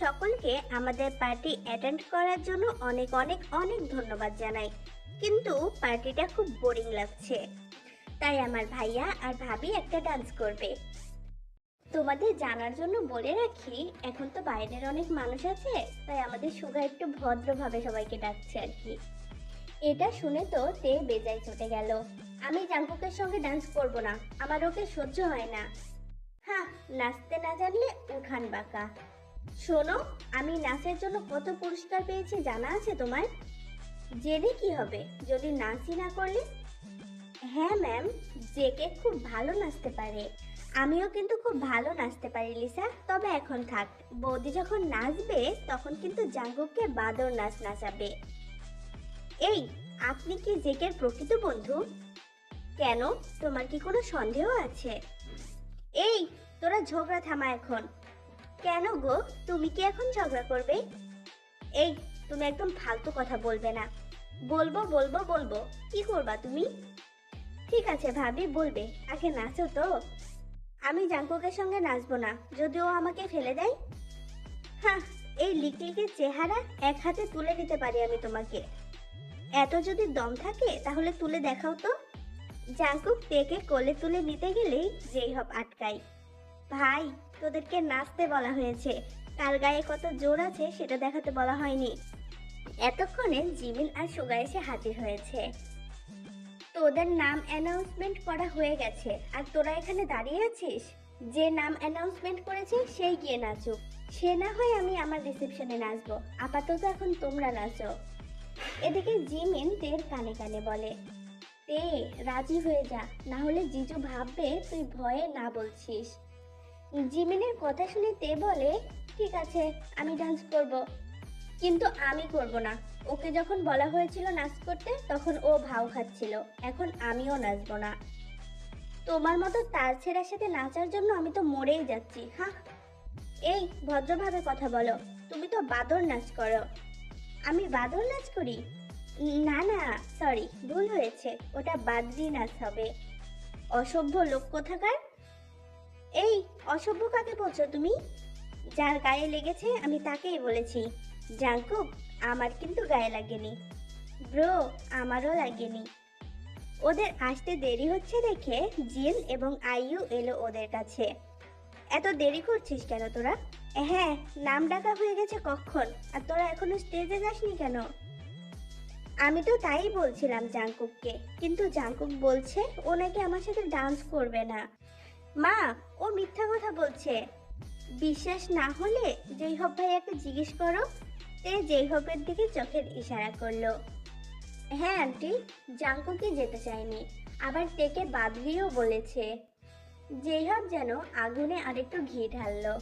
সকলকে আমাদের party attend করার জন্য অনেক অনেক অনেক ধন্যবাদ জানাই। কিন্তু পার্টিটা খুব বোরিং লাগছে। তাই আমার ভাইয়া আর ভাবি একটা ডান্স করবে। তোমাদের জানার জন্য বলে রাখি, এখন তো বাইরের অনেক মানুষ আছে, তাই আমাদের সুগা একটু ভদ্রভাবে সবাইকে ডাকছে আর কি। এটা শুনে তো তে বেজায় চটে গেল। আমি জাঙ্কুকের সঙ্গে ডান্স করব না, আমার ওকে সহ্য হয় না। হ্যাঁ নাচতে না জানলে উঠান বাঁকা। শোনো, আমি নাচের জন্য কত পুরস্কার পেয়েছি জানা আছে তোমার? জেনে কি হবে? যদি নাচই না করলে? হ্যাঁ ম্যাম জেকে খুব ভালো নাচতে পারে। আমিও কিন্তু খুব ভালো নাচতে পারি, লিসা। তবে এখন থাক। বৌদি যখন নাচবে, তখন কিন্তু জাঙ্গুককে বাদর নাচ নাচাবে। এই, আপনি কি জেকের প্রকৃত বন্ধু? কেন? তোমার কি কোনো সন্দেহ আছে? এই, তোরা ঝগড়া থামা এখন। কেন গো? তুমি কি এখন ঝগড়া করবে? এই, তুমি একদম ফালতু কথা বলবে না। বলব বলব বলব। কি করবা তুমি? ঠিক আছে ভাবি, বলবে। আগে নাচো তো। আমি জাঙ্কুকের সঙ্গে নাচবো না। যদি ও আমাকে ফেলে দেয়? হ্যাঁ এই লিকলিকের চেহারা এক হাতে তুলে দিতে পারি আমি তোমাকে। এত যদি দম থাকে, তাহলে তুলে দেখাও তো। জাঙ্কুক তেকে কোলে তুলে নিতে গেলেই যেই হব আটকাই ভাই তোদেরকে নাচতে বলা হয়েছে। কার গায়ে কত জোর আছে সেটা দেখাতে বলা হয়নি। এতক্ষণে জিমিন আর সুগা এসে হাজির হয়েছে। তোদের নাম অ্যানাউন্সমেন্ট করা হয়ে গেছে। আর তোরা এখানে দাঁড়িয়ে আছিস? যে নাম অ্যানাউন্সমেন্ট করেছে সেই গিয়ে নাচুক। সে না হয় আমি আমার রিসেপশনে নাচবো। আপাতত এখন তোমরা নাচো। এদিকে জিমিন তের কানে কানে বলে, তে, রাজি হয়ে যা। না হলে জিজু ভাববে তুই ভয়ে না বলছিস। জিমিনের কথা শুনে তে বলে, ঠিক আছে, আমি ডান্স করব। কিন্তু আমি করব না। ওকে যখন বলা হয়েছিল নাচ করতে, তখন ও ভাও খাচ্ছিল। এখন আমিও নাচবো না। তোমার মতো তার ছেঁড়ার সাথে নাচার জন্য আমি তো মরেই যাচ্ছি হ্যাঁ এই ভদ্রভাবে কথা বলো। তুমি তো বাদর নাচ করো। আমি বাদর নাচ করি? না না সরি ভুল হয়েছে। ওটা বাদ্রি নাচ হবে। অসভ্য লোক কোথাকার? এই, অসভ্য কাকে বলছো তুমি? যার গায়ে লেগেছে, আমি তাকেই বলেছি। জাঙ্কুক আমার কিন্তু গায়ে লাগেনি। ব্রো, আমারও লাগেনি। ওদের আসতে দেরি হচ্ছে দেখে জিল এবং আইইউ এলো ওদের কাছে। এত দেরি করছিস কেন তোরা? হ্যাঁ নাম ডাকা হয়ে গেছে কখন? আর তোরা এখনও স্টেজে যাসনি কেন? আমি তো তাই বলছিলাম জাঙ্কুককে, কিন্তু জাঙ্কুক বলছে ও নাকি আমার সাথে ডান্স করবে না। মা, ও মিথ্যা কথা বলছে। বিশ্বাস না হলে যেই হব ভাইয়াকে জিজ্ঞেস করো। তে যেই হবের দিকে চোখের ইশারা করল। হ্যাঁ আন্টি জাঙ্কুকি যেতে চায়নি আবার তেকে বাদরিও বলেছে। যেই হব যেন আগুনে আরেকটু ঘি ঢাললো।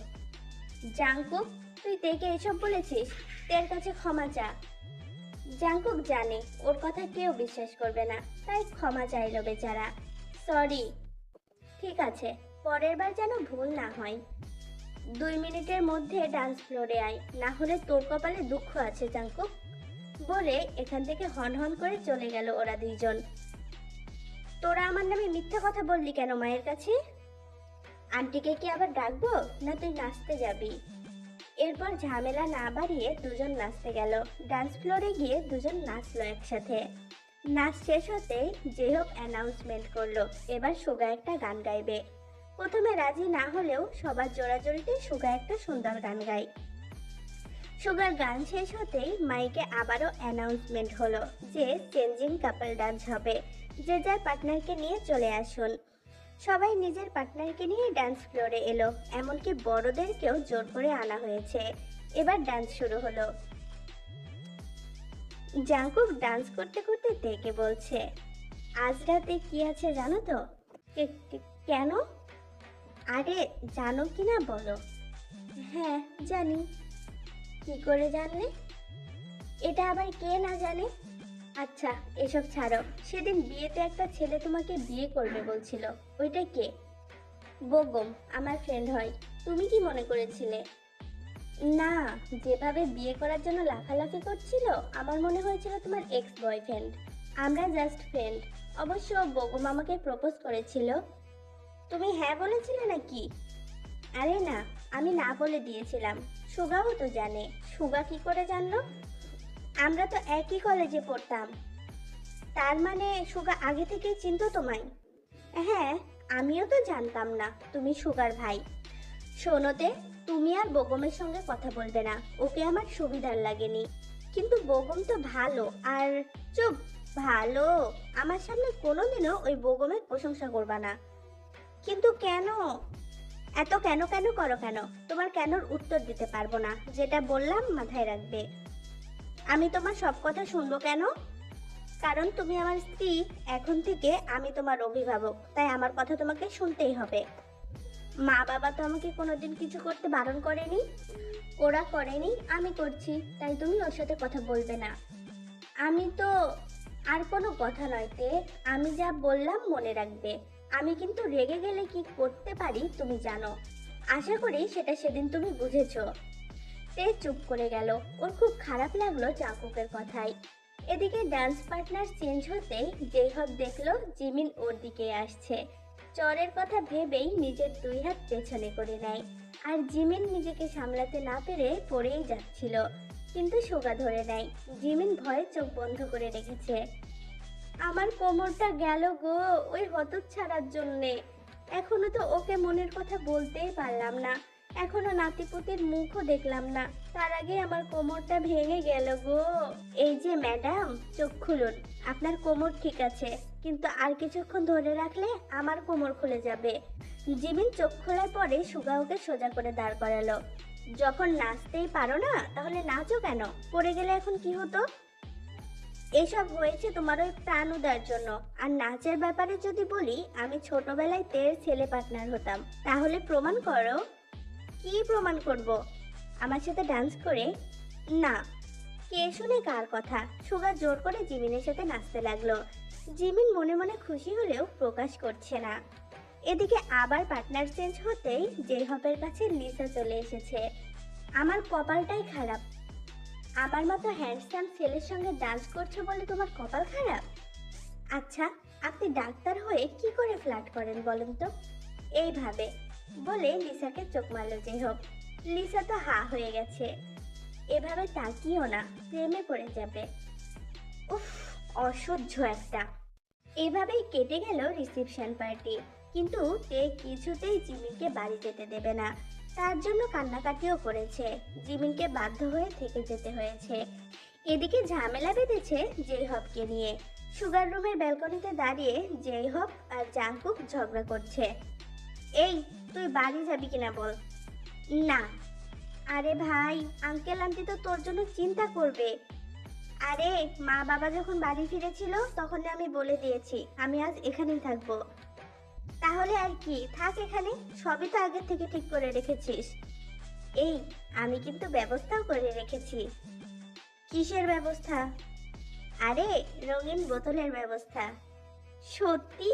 জাঙ্কুক তুই তেকে এসব বলেছিস? তের কাছে ক্ষমা চা। জাঙ্কুক জানে, ওর কথা কেউ বিশ্বাস করবে না, তাই ক্ষমা চাইলো বেচারা। সরি ঠিক আছে, পরের বার যেন ভুল না হয়। দুই মিনিটের মধ্যে ডান্স ফ্লোরে আয়, না হলে তোর কপালে দুঃখ আছে জাঙ্কুক বলে এখান থেকে হন হন করে চলে গেল ওরা দুইজন। তোরা আমার নামে মিথ্যা কথা বললি কেন মায়ের কাছে? আন্টিকে কি আবার ডাকবো, না তুই নাচতে যাবি? এরপর ঝামেলা না বাড়িয়ে দুজন নাচতে গেল। ডান্স ফ্লোরে গিয়ে দুজন নাচলো একসাথে। নাচ শেষ হতে যে হোক অ্যানাউন্সমেন্ট করল। এবার সুগা একটা গান গাইবে। প্রথমে রাজি না হলেও সবার জোড়াজোড়িতে সুগা একটা সুন্দর গান গায়। সুগার গান শেষ হতেই মাইকে আবারও অ্যানাউন্সমেন্ট হলো যে চেঞ্জিং কাপল ডান্স হবে। যে যার পার্টনারকে নিয়ে চলে আসুন। সবাই নিজের পার্টনারকে নিয়ে ডান্স ফ্লোরে এলো, এমনকি বড়দেরকেও জোর করে আনা হয়েছে। এবার ডান্স শুরু হলো। জাঙ্কুক ডান্স করতে করতে দেখে বলছে, আজ রাতে কি আছে জানো তো? কেন? আরে, জানো কি না বলো? হ্যাঁ জানি। কি করে জানলে? এটা আবার কে না জানে? আচ্ছা এসব ছাড়ো। সেদিন বিয়েতে একটা ছেলে তোমাকে বিয়ে করবে বলছিল। ওইটা কে? বগম, আমার ফ্রেন্ড হয়। তুমি কি মনে করেছিলে? না, যেভাবে বিয়ে করার জন্য লাফালাফি করছিল, আমার মনে হয়েছিল তোমার এক্স বয়ফ্রেন্ড আমরা জাস্ট ফ্রেন্ড অবশ্য বগম আমাকে প্রপোজ করেছিল। তুমি হ্যাঁ বলেছিলে নাকি? আরে না, আমি না বলে দিয়েছিলাম। সুগাও তো জানে। সুগা কি করে জানলো? আমরা তো একই কলেজে পড়তাম। তার মানে সুগা আগে থেকেই চিনতো তোমায়? হ্যাঁ আমিও তো জানতাম না, তুমি সুগার ভাই। শোনোতে তুমি আর বগমের সঙ্গে কথা বলবে না। ওকে আমার সুবিধার লাগেনি। কিন্তু বগম তো ভালো, আর চুপ, ভালো। আমার সামনে কোনোদিনও ওই বগমের প্রশংসা করবা না। কিন্তু কেন? এত কেন কেন করো কেন? তোমার কেনর উত্তর দিতে পারব না, যেটা বললাম মাথায় রাখবে। আমি তোমার সব কথা শুনব কেন? কারণ তুমি আমার স্ত্রী, এখন থেকে আমি তোমার অভিভাবক, তাই আমার কথা তোমাকে শুনতেই হবে। মা বাবা তো আমাকে কোনোদিন কিছু করতে বারণ করেনি, ওরা করেনি, আমি করছি, তাই তুমি ওর সাথে কথা বলবে না। আমি তো আর কোনো কথা নয় তে, আমি যা বললাম মনে রাখবে। আমি কিন্তু রেগে গেলে কি করতে পারি তুমি জানো। আশা করি সেটা সেদিন তুমি বুঝেছ। তে চুপ করে গেল। ওর খুব খারাপ লাগল চাকুকের কথাই এদিকে ডান্স পার্টনার চেঞ্জ হতেই যেহব দেখল জিমিন ওর দিকে আসছে। চরের কথা ভেবেই নিজের দুই হাত পেছনে করে নেয়। আর জিমিন নিজেকে সামলাতে না পেরে পড়েই যাচ্ছিল, কিন্তু সোগা ধরে নেয়। জিমিন ভয়ে চোখ বন্ধ করে রেখেছে। আমার কোমরটা গেল গো, ওই হতক ছাড়ার জন্যে। এখনও তো ওকে মনের কথা বলতেই পারলাম না। এখনও নাতিপুতির মুখও দেখলাম না। তার আগে আমার কোমরটা ভেঙে গেল গো। এই যে ম্যাডাম, চোখ খুলুন। আপনার কোমর ঠিক আছে। কিন্তু আর কিছুক্ষণ ধরে রাখলে আমার কোমর খুলে যাবে। জিমিন চোখ খোলার পরে সুগা ওকে সোজা করে দাঁড় করালো। যখন নাচতেই পারো না, তাহলে নাচো কেন? পড়ে গেলে এখন কি হতো? এসব হয়েছে তোমার ওই প্রাণ উদার জন্য। আর নাচের ব্যাপারে যদি বলি, আমি ছোটবেলায় তের ছেলে পার্টনার হতাম। তাহলে প্রমাণ করো। কি প্রমাণ করব? আমার সাথে ডান্স করে? না। কে শুনে কার কথা? সুগা জোর করে জিমিনের সাথে নাচতে লাগল। জিমিন মনে মনে খুশি হলেও প্রকাশ করছে না। এদিকে আবার পার্টনার চেঞ্জ হতেই জেহবের কাছে লিসা চলে এসেছে। আমার কপালটাই খারাপ। আমার মতো হ্যান্ডসাম ছেলের সঙ্গে ডান্স করছ বলে তোমার কপাল খারাপ? আচ্ছা আপনি ডাক্তার হয়ে কি করে ফ্ল্যাট করেন বলেন তো? এইভাবে বলে লিসাকে চোখ মারল জেহব লিসা তো হা হয়ে গেছে। এভাবে তাকিও না, প্রেমে পড়ে যাবে। উফ অসহ্য একটা। এভাবেই কেটে গেল রিসেপশন পার্টি। কিন্তু তে কিছুতেই জিমিনকে বাড়ি যেতে দেবে না। তার জন্য কান্নাকাটিও করেছে। জিমিনকে বাধ্য হয়ে থেকে যেতে হয়েছে। এদিকে ঝামেলা বেঁধেছে জেহবকে নিয়ে। সুগার রুমের ব্যালকনিতে দাঁড়িয়ে জেহব আর জাংকুক ঝগড়া করছে। এই, তুই বাড়ি যাবি কিনা বল? না। আরে ভাই আঙ্কেল আন্টি তো তোর জন্য চিন্তা করবে। আরে, মা বাবা যখন বাড়ি ফিরেছিল তখন আমি বলে দিয়েছি, আমি আজ এখানেই থাকব। তাহলে আর কি, থাক এখানে, সবই তো আগে থেকে ঠিক করে রেখেছিস। এই, আমি কিন্তু ব্যবস্থাও করে রেখেছি। কিসের ব্যবস্থা? আরে, রঙিন বোতলের ব্যবস্থা। সত্যি?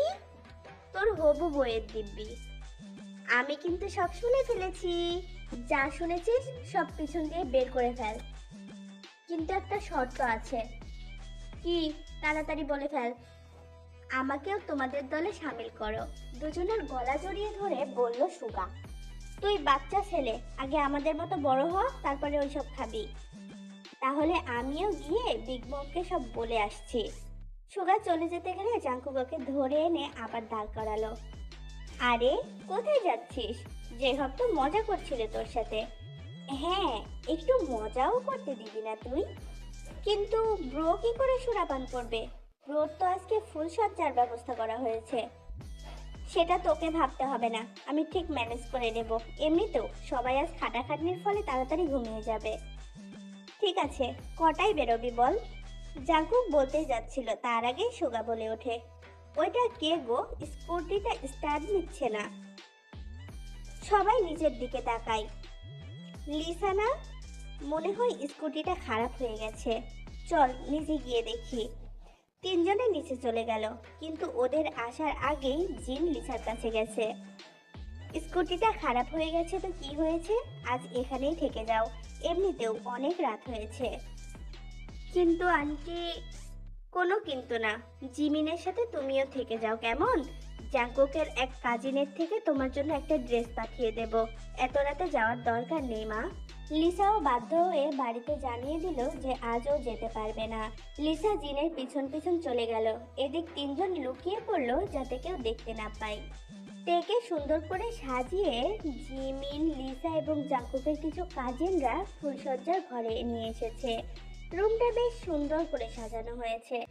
তোর হবু বইয়ের দিব্যি। আমি কিন্তু সব শুনে ফেলেছি। যা শুনেছিস, সব পিছন দিয়ে বের করে ফেল। কিন্তু একটা শর্ত আছে। কি? তাড়াতাড়ি বলে ফেল। আমাকেও তোমাদের দলে সামিল করো। দুজনের গলা জড়িয়ে ধরে বলল সুগা, তুই বাচ্চা ছেলে, আগে আমাদের মতো বড় হ, তারপরে ওইসব খাবি। তাহলে আমিও গিয়ে বিগ বমকে সব বলে আসছি। সুগা চলে যেতে গেলে জাঙ্কুবাকে ধরে এনে আবার দাঁড় করালো। আরে, কোথায় যাচ্ছিস? যে তো মজা করছিলে তোর সাথে। হ্যাঁ একটু মজাও করতে দিবি না তুই। কিন্তু ব্রো কি করে সুরাপান করবে? ব্রোর তো আজকে ফুল সজ্জার ব্যবস্থা করা হয়েছে। সেটা তোকে ভাবতে হবে না, আমি ঠিক ম্যানেজ করে নেব। এমনিতেও সবাই আজ খাটাখাটনির ফলে তাড়াতাড়ি ঘুমিয়ে যাবে। ঠিক আছে, কটায় বেরোবি বল? জাঙ্কুক বলতেই যাচ্ছিল, তার আগেই সুগা বলে ওঠে। ওইটা কে গো? স্কুটিটা স্টার্ট নিচ্ছে না। সবাই নিজের দিকে তাকায়। লিসা না মনে হয় স্কুটিটা খারাপ হয়ে গেছে। চল নিচে গিয়ে দেখি। তিনজনে নিচে চলে গেল, কিন্তু ওদের আসার আগেই জিন লিসার কাছে গেছে। স্কুটিটা খারাপ হয়ে গেছে তো কি হয়েছে? আজ এখানেই থেকে যাও, এমনিতেও অনেক রাত হয়েছে। কিন্তু আন্টি, কোনো কিন্তু না। জিমিনের সাথে তুমিও থেকে যাও, কেমন? জাঙ্কুকের এক কাজিনের থেকে তোমার জন্য একটা ড্রেস পাঠিয়ে দেব। এত রাতে যাওয়ার দরকার নেই, মা। লিসাও বাধ্য হয়ে বাড়িতে জানিয়ে দিল যে আজও যেতে পারবে না। লিসা জিনের পিছন পিছন চলে গেল। এদিক তিনজন লুকিয়ে পড়ল যাতে কেউ দেখতে না পায়। তেকে সুন্দর করে সাজিয়ে জিমিন, লিসা এবং জাকুবের কিছু কাজিনরা ফুলসজ্জার ঘরে নিয়ে এসেছে। রুমটা বেশ সুন্দর করে সাজানো হয়েছে।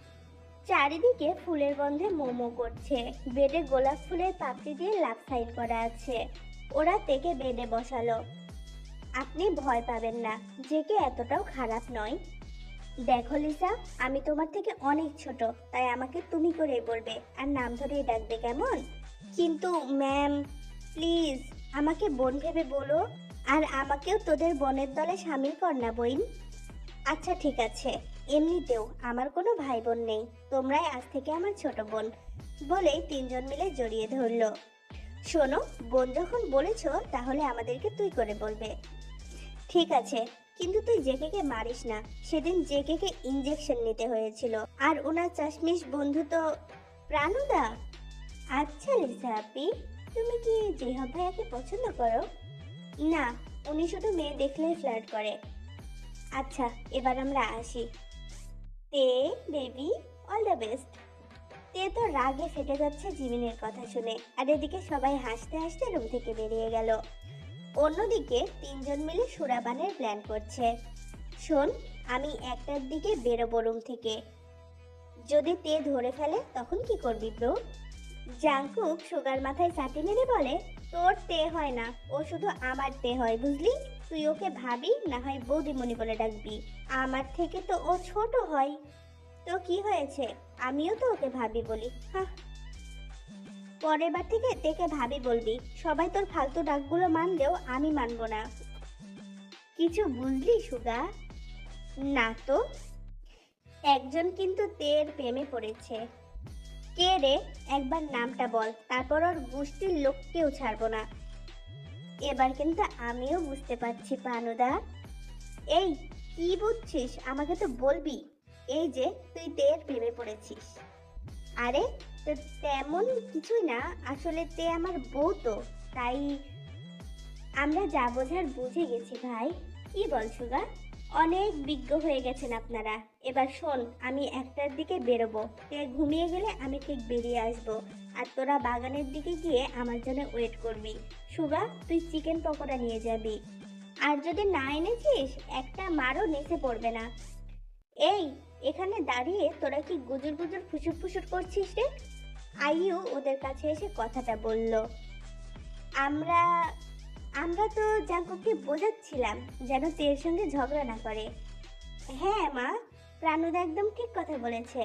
চারিদিকে ফুলের গন্ধে মোমো করছে। বেডে গোলাপ ফুলের পাপড়ি দিয়ে লাভ সাইন করা আছে। ওরা তেকে বেডে বসালো। আপনি ভয় পাবেন না, যে কে এতটাও খারাপ নয়। দেখো লিসা, আমি তোমার থেকে অনেক ছোট, তাই আমাকে তুমি করেই বলবে, আর নাম ধরেই ডাকবে কেমন? কিন্তু ম্যাম, প্লিজ, আমাকে বোন ভেবে বলো, আর আমাকেও তোদের বোনের দলে সামিল কর না বইন। আচ্ছা ঠিক আছে। এমনিতেও আমার কোনো ভাই বোন নেই, তোমরাই আজ থেকে আমার ছোট বোন বলে তিনজন মিলে জড়িয়ে ধরলো। শোনো, বোন যখন বলেছ, তাহলে আমাদেরকে তুই করে বলবে। ঠিক আছে, কিন্তু তুই জেকেকে মারিস না। সেদিন জেকেকে ইঞ্জেকশন নিতে হয়েছিল। আর ওনার চাশমিশ বন্ধু তো প্রাণুদা। আচ্ছা লিসা আপি, তুমি কি জিহাব ভাইয়াকে পছন্দ করো? না, উনি শুধু মেয়ে দেখলেই ফ্লার্ট করে। আচ্ছা এবার আমরা আসি। তে, বেবি অল দ্য বেস্ট তে তো রাগে ফেটে যাচ্ছে জিমিনের কথা শুনে, আর এদিকে সবাই হাসতে হাসতে রুম থেকে বেরিয়ে গেল। অন্যদিকে তিনজন মিলে সুরাবানের প্ল্যান করছে। শোন, আমি একটার দিকে বেরোবো রুম থেকে। যদি তে ধরে ফেলে, তখন কি করবি ব্রো জাংকুক সুগার মাথায় চাটি মেরে বলে, তোর তে হয় না, ও শুধু আমার তে হয়, বুঝলি? তুই ওকে ভাবি, না হয় বৌদিমণি বলে ডাকবি। আমার থেকে তো ও ছোট হয়। তো কি হয়েছে? আমিও তো ওকে ভাবি বলি, হাহ। পরের বার থেকে তেকে ভাবি বলবি, সবাই তোর ফালতু ডাকগুলো মানলেও আমি মানব না। কিছু বুঝলি, সুগা? না তো। একজন কিন্তু তের প্রেমে পড়েছে। কে রে? একবার নামটা বল, তারপর ওর গোষ্ঠীর লোককেও ছাড়বো না। এবার কিন্তু আমিও বুঝতে পারছি, পানুদা। এই, কি বুঝছিস? আমাকে তো বলবি, এই যে তুই তের প্রেমে পড়েছিস। আরে, তো তেমন কিছুই না, আসলে তে আমার বউ তো, তাই আমরা যা বোঝার বুঝে গেছি ভাই। কি বল, সুগা? অনেক বিজ্ঞ হয়ে গেছেন আপনারা। এবার শোন, আমি একটার দিকে বেরোবো। তে ঘুমিয়ে গেলে আমি ঠিক বেরিয়ে আসব। আর তোরা বাগানের দিকে গিয়ে আমার জন্য ওয়েট করবি। সুগা, তুই চিকেন পকোড়া নিয়ে যাবি। আর যদি না এনেছিস, একটা মারও নিচে পড়বে না। এই, এখানে দাঁড়িয়ে তোরা কি গুজুর গুজুর ফুসুর ফুসুর করছিস রে? আইও ওদের কাছে এসে কথাটা বলল, আমরা আমরা তো জাঙ্কুককে বোঝাচ্ছিলাম যেন তের সঙ্গে ঝগড়া না করে। হ্যাঁ মা, প্রাণুদা একদম ঠিক কথা বলেছে।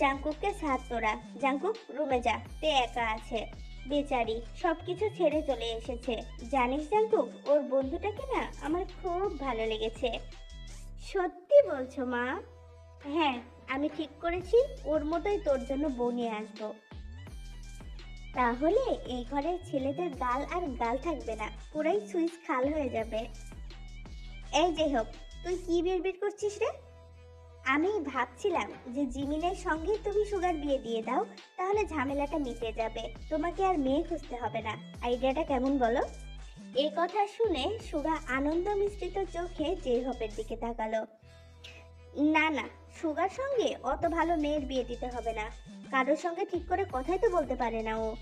জাঙ্কুককে সাথ তোরা। জাঙ্কুক, রুমে যা, তে একা আছে। বেচারি সব কিছু ছেড়ে চলে এসেছে। জানিস জাঙ্কুক, ওর বন্ধুটাকে না আমার খুব ভালো লেগেছে। সত্যি বলছো, মা? হ্যাঁ আমি ঠিক করেছি, ওর মতোই তোর জন্য বউ নিয়ে আসব। তাহলে এই ঘরের ছেলেদের গাল আর গাল থাকবে না, পুরাই সুইচ খাল হয়ে যাবে। এই যে হোক তুই কি বিড়বিড় করছিস রে? আমি ভাবছিলাম যে জিমিনের সঙ্গে তুমি সুগার বিয়ে দিয়ে দাও, তাহলে ঝামেলাটা মিটে যাবে। তোমাকে আর মেয়ে খুঁজতে হবে না। আইডিয়াটা কেমন বলো? এই কথা শুনে সুগা আনন্দ মিশ্রিত চোখে জেহপের দিকে তাকালো। না না সুগার সঙ্গে অত ভালো মেয়ের বিয়ে দিতে হবে না। কারোর সঙ্গে ঠিক করে কথাই তো বলতে পারে না ও।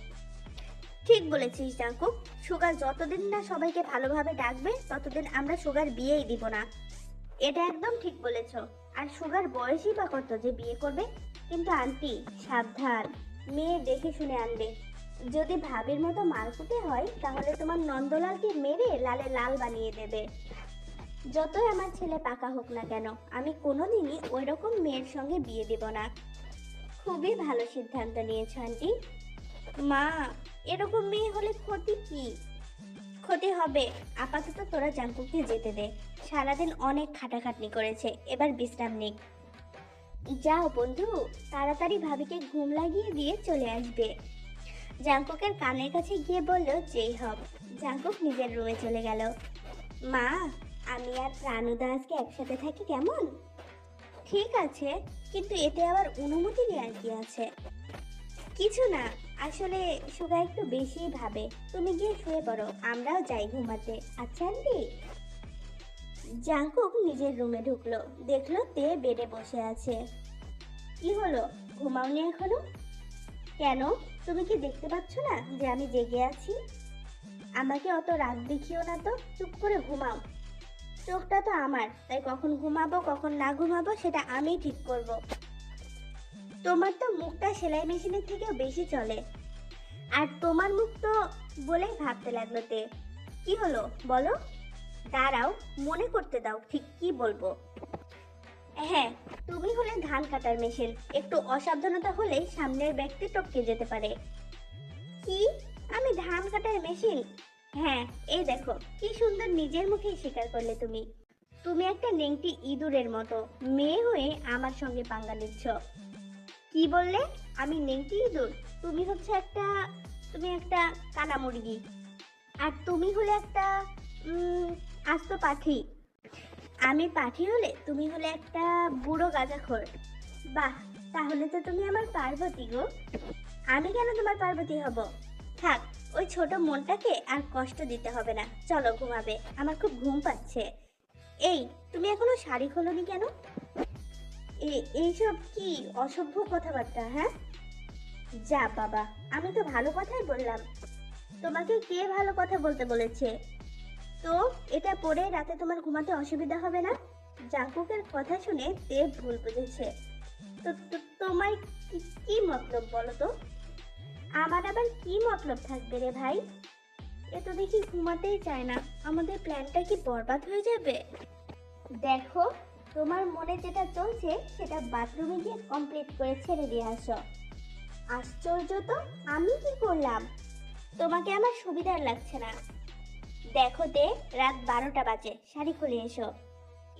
ঠিক বলেছিস জাঙ্কুক সুগার যতদিন না সবাইকে ভালোভাবে ডাকবে, ততদিন আমরা সুগার বিয়েই দিব না। এটা একদম ঠিক বলেছ। আর সুগার বয়সই বা কত যে বিয়ে করবে, কিন্তু আন্টি, সাবধান। মেয়ে দেখে শুনে আনবে। যদি ভাবির মতো মারকুটে হয়, তাহলে তোমার নন্দলালকে মেরে লালে লাল বানিয়ে দেবে। যতই আমার ছেলে পাকা হোক না কেন, আমি কোনোদিনই ওই রকম মেয়ের সঙ্গে বিয়ে দেব না। খুবই ভালো সিদ্ধান্ত নিয়েছ, আন্টি। মা, এরকম মেয়ে হলে ক্ষতি কি? ক্ষতি হবে। আপাতত তোরা জাঙ্কুককে যেতে দে। সারাদিন অনেক খাটাখাটনি করেছে, এবার বিশ্রাম নিক। যাও বন্ধু, তাড়াতাড়ি ভাবিকে ঘুম লাগিয়ে দিয়ে চলে আসবে। জাঙ্কুকের কানের কাছে গিয়ে বলল, যেই হব জাঙ্কুক নিজের রুমে চলে গেল। মা আমি আর প্রাণুদা আজকে একসাথে থাকি কেমন? ঠিক আছে, কিন্তু এতে আবার অনুমতি নেওয়ার কি আছে? কিছু না, আসলে সুগা একটু বেশি ভাবে। তুমি গিয়ে শুয়ে পড়ো, আমরাও যাই ঘুমাতে। আচ্ছা আন্টি? জাঙ্কুক নিজের রুমে ঢুকলো। দেখল তে বেডে বসে আছে। কি হলো? ঘুমাওনি এখনও? কেন? তুমি কি দেখতে পাচ্ছ না যে আমি জেগে আছি? আমাকে অত রাগ দেখিও না তো। চুপ করে ঘুমাও। চোখটা তো আমার, তাই কখন ঘুমাবো, কখন না ঘুমাবো, সেটা আমিই ঠিক করব। তোমার তো মুখটা সেলাই মেশিনের থেকেও বেশি চলে। আর তোমার মুখ তো বলেই ভাবতে লাগল তে। কি হলো? বলো। দাঁড়াও, মনে করতে দাও, ঠিক কি বলব? হ্যাঁ তুমি হলে ধান কাটার মেশিন। একটু অসাবধানতা হলেই সামনের ব্যক্তি টপকে যেতে পারে। কি? আমি ধান কাটার মেশিন? হ্যাঁ এই দেখো, কি সুন্দর নিজের মুখেই স্বীকার করলে তুমি। তুমি একটা নেংটি ইঁদুরের মতো, মেয়ে হয়ে আমার সঙ্গে পাঙ্গা নিচ্ছ। কি বললে? আমি নেংটি ইঁদুর? তুমি হচ্ছে একটা, তুমি একটা কানা মুরগি। আর তুমি হলে একটা আস্ত পাখি। আমি পাখি হলে তুমি হলে একটা বুড়ো গাঁজাখোর। বাহ, তাহলে তো তুমি আমার পার্বতী গো। আমি কেন তোমার পার্বতী হব? থাক ওই ছোট মনটাকে আর কষ্ট দিতে হবে না। চলো ঘুমাবে। আমার খুব ঘুম পাচ্ছে। এই, তুমি এখনও শাড়ি খোলনি কেন? এইসব কি অসভ্য কথাবার্তা হ্যাঁ? যা বাবা, আমি তো ভালো কথাই বললাম। তোমাকে কে ভালো কথা বলতে বলেছে? তো, এটা পরে রাতে তোমার ঘুমাতে অসুবিধা হবে না? জাঙ্কুকের কথা শুনে দেব ভুল বুঝেছে। তো, তো- তোমার কি- কি মতলব বলো তো? আমার আবার কি মতলব থাকবে রে ভাই? এ তো দেখি ঘুমাতেই চায় না। আমাদের প্ল্যানটা কি বরবাদ হয়ে যাবে? দেখো, তোমার মনে যেটা চলছে, সেটা বাথরুমে গিয়ে কমপ্লিট করে ছেড়ে দিয়ে আসো। আশ্চর্য তো, আমি কি করলাম? তোমাকে আমার সুবিধার লাগছে না। দেখো তে রাত বারোটা বাজে, শাড়ি খুলে এসো।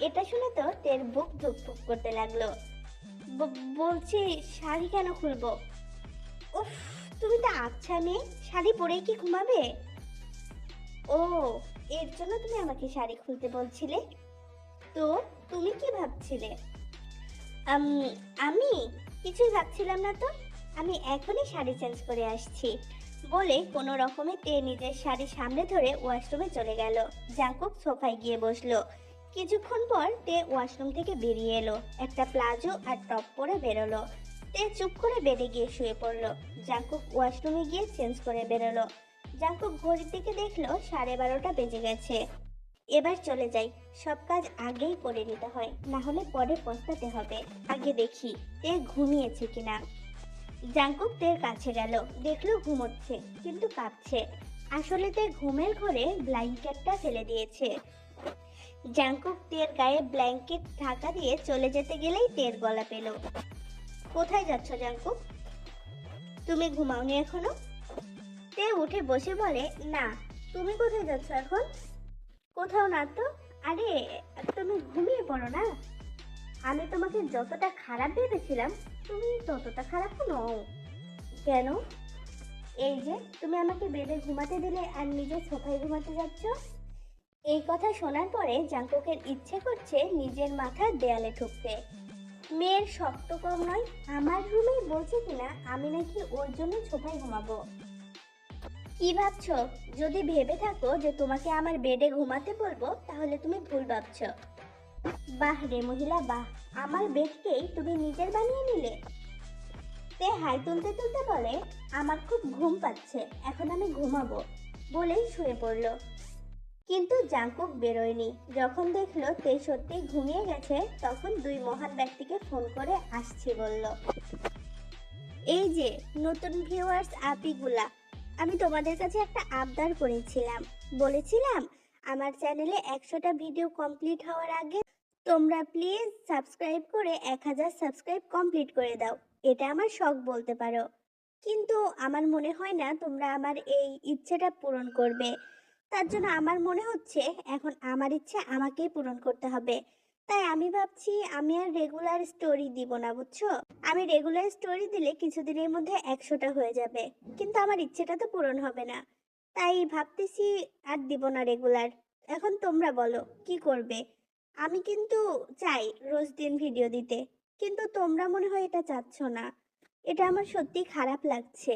এটা শুনে তো তের বুক ধুক ধুক করতে লাগল। বলছি, শাড়ি কেন খুলবো? উফ তুমি তো আচ্ছা মেয়ে, শাড়ি পরেই কি ঘুমাবে? ও, এর জন্য তুমি আমাকে শাড়ি খুলতে বলছিলে? তো তুমি কি ভাবছিলে? আমি কিছুই ভাবছিলাম না তো। আমি এখনই শাড়ি চেঞ্জ করে আসছি বলে কোনো রকমে তে নিজের শাড়ি সামনে ধরে ওয়াশরুমে চলে গেল। জাঙ্কুক সোফায় গিয়ে বসল। কিছুক্ষণ পর তে ওয়াশরুম থেকে বেরিয়ে এলো। একটা প্লাজো আর টপ পরে বেরোলো। তে চুপ করে বেডে গিয়ে শুয়ে পড়ল। জাঙ্কুক ওয়াশরুমে গিয়ে চেঞ্জ করে বেরোলো। জাঙ্কুক ঘড়ির দিকে দেখল সাড়ে বারোটা বেজে গেছে। এবার চলে যাই। সব কাজ আগেই করে নিতে হয়। না হলে পরে পস্তাতে হবে। আগে দেখি তে ঘুমিয়েছে কিনা। জাঙ্কুক তের কাছে গেল। দেখল ঘুমোচ্ছে, কিন্তু কাঁপছে। আসলে তে ঘুমের ঘরে ব্ল্যাঙ্কেটটা ফেলে দিয়েছে। জাঙ্কুক তের গায়ে ব্ল্যাঙ্কেট ঢাকা দিয়ে চলে যেতে গেলেই তের গলা পেল। কোথায় যাচ্ছ, জাঙ্কুক? তুমি ঘুমাওনি এখনও? তে উঠে বসে বলে, না, তুমি কোথায় যাচ্ছ এখন? কোথাও না তো। আরে, তুমি ঘুমিয়ে পড়ো না? আমি তোমাকে যতটা খারাপ ভেবেছিলাম, তুমি ততটা খারাপ নও। কেন? এই যে, তুমি আমাকে বেডে ঘুমাতে দিলে আর নিজে সোফায় ঘুমাতে যাচ্ছ? এই কথা শোনার পরে জাঙ্কুকের ইচ্ছে করছে নিজের মাথা দেয়ালে ঠুকতে। মেয়ের শক্ত কম নয়, আমার রুমেই বলছে কিনা, আমি নাকি ওর জন্য সোফায় ঘুমাবো। কি ভাবছ? যদি ভেবে থাকো যে তোমাকে আমার বেডে ঘুমাতে বলব, তাহলে তুমি ভুল ভাবছ। বাহ রে মহিলা, বাহ। আমার বেডকেই তুমি নিজের বানিয়ে নিলে? তে হাই তুলতে তুলতে বলে, আমার খুব ঘুম পাচ্ছে, এখন আমি ঘুমাবো, বলেই শুয়ে পড়ল। কিন্তু জাঙ্কুক বেরোয়নি। যখন দেখল তে সত্যি ঘুমিয়ে গেছে, তখন দুই মহান ব্যক্তিকে ফোন করে আসছি বলল, এই যে, নতুন ভিউয়ার্স আপিগুলা, আমি তোমাদের কাছে একটা আবদার করেছিলাম। বলেছিলাম, আমার চ্যানেলে একশোটা ভিডিও কমপ্লিট হওয়ার আগে তোমরা প্লিজ সাবস্ক্রাইব করে এক হাজার সাবস্ক্রাইব কমপ্লিট করে দাও। এটা আমার শখ বলতে পারো। কিন্তু আমার মনে হয় না তোমরা আমার এই ইচ্ছেটা পূরণ করবে। তার জন্য আমার মনে হচ্ছে এখন আমার ইচ্ছে আমাকেই পূরণ করতে হবে। তাই আমি ভাবছি আমি আর রেগুলার স্টোরি দিব না, বুঝছ? আমি রেগুলার স্টোরি দিলে কিছুদিনের মধ্যে একশোটা হয়ে যাবে। কিন্তু আমার ইচ্ছেটা তো পূরণ হবে না। তাই ভাবতেছি আর দিব না রেগুলার এখন তোমরা বলো, কি করবে? আমি কিন্তু চাই রোজ দিন ভিডিও দিতে। কিন্তু তোমরা মনে হয় এটা চাচ্ছ না। এটা আমার সত্যি খারাপ লাগছে।